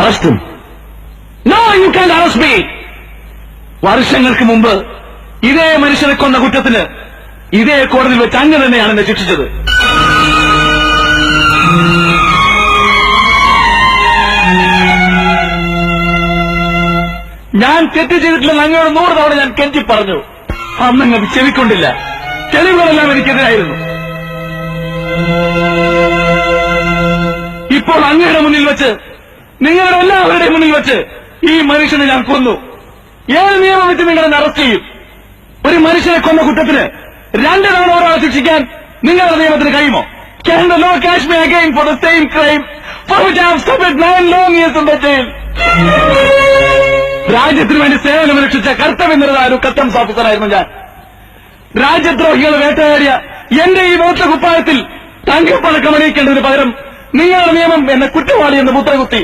അറസ്റ്റും no you can arrest me വർഷങ്ങൾക്ക് മുമ്പ് ഇതേ മനുഷ്യനെ കൊന്ന കുറ്റത്തിന് ഇതേ കോടതിയിൽ വെച്ച് അങ്ങ് തന്നെയാണ് എന്നെ ശിക്ഷിച്ചത്. ഞാൻ തെറ്റ് ചെയ്തിട്ടില്ലെന്ന് അങ്ങോട് നൂറ് തവണ ഞാൻ കെഞ്ചി പറഞ്ഞു. അന്നങ്ങ് ചെവിക്കൊണ്ടില്ല തെളിവുകളെല്ലാം എനിക്കെതിരായിരുന്നു. ഇപ്പോൾ അങ്ങയുടെ മുന്നിൽ വെച്ച് നിങ്ങളുടെ മുന്നിൽ വെച്ച് ഈ മനുഷ്യനെ ഞാൻ കൊന്നു. ഏത് നിയമം വെച്ച് നിങ്ങളെ അറസ്റ്റ് ചെയ്യും? ഒരു മനുഷ്യനെ കൊന്ന കുറ്റത്തിന് രണ്ട് തവണ ഒരാളെ ശിക്ഷിക്കാൻ നിങ്ങളുടെ നിയമത്തിന് കഴിയുമോ? Can the law catch me again for the same crime രാജ്യത്തിന് വേണ്ടി സേവനമനുഷ്ഠിച്ച കർത്തവ്യനിരത ഒരു കസ്റ്റംസ് ഓഫീസറായിരുന്നു ഞാൻ. രാജ്യദ്രോഹികളെ വേട്ടയാടിയ എന്റെ ഈ വെളുത്ത കുപ്പായത്തിൽ തങ്കപ്പണക്കം അണിയിക്കേണ്ടതിന് പകരം നിങ്ങളുടെ നിയമം എന്നെ കുറ്റവാളി എന്ന് മുദ്രകുത്തി.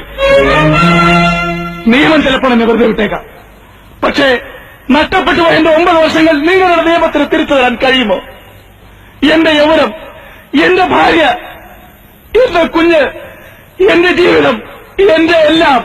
നിയമം ചിലപ്പോൾ എന്നെ വെറുതെ വിട്ടേക്കാം. പക്ഷേ നഷ്ടപ്പെട്ടു എന്റെ ഒമ്പത് വർഷങ്ങൾ നിങ്ങളുടെ നിയമത്തിന് തിരിച്ചു തരാൻ കഴിയുമോ? എന്റെ യൗവനം എന്റെ ഭാര്യ എന്റെ കുഞ്ഞ് എന്റെ ജീവിതം എന്റെ എല്ലാം?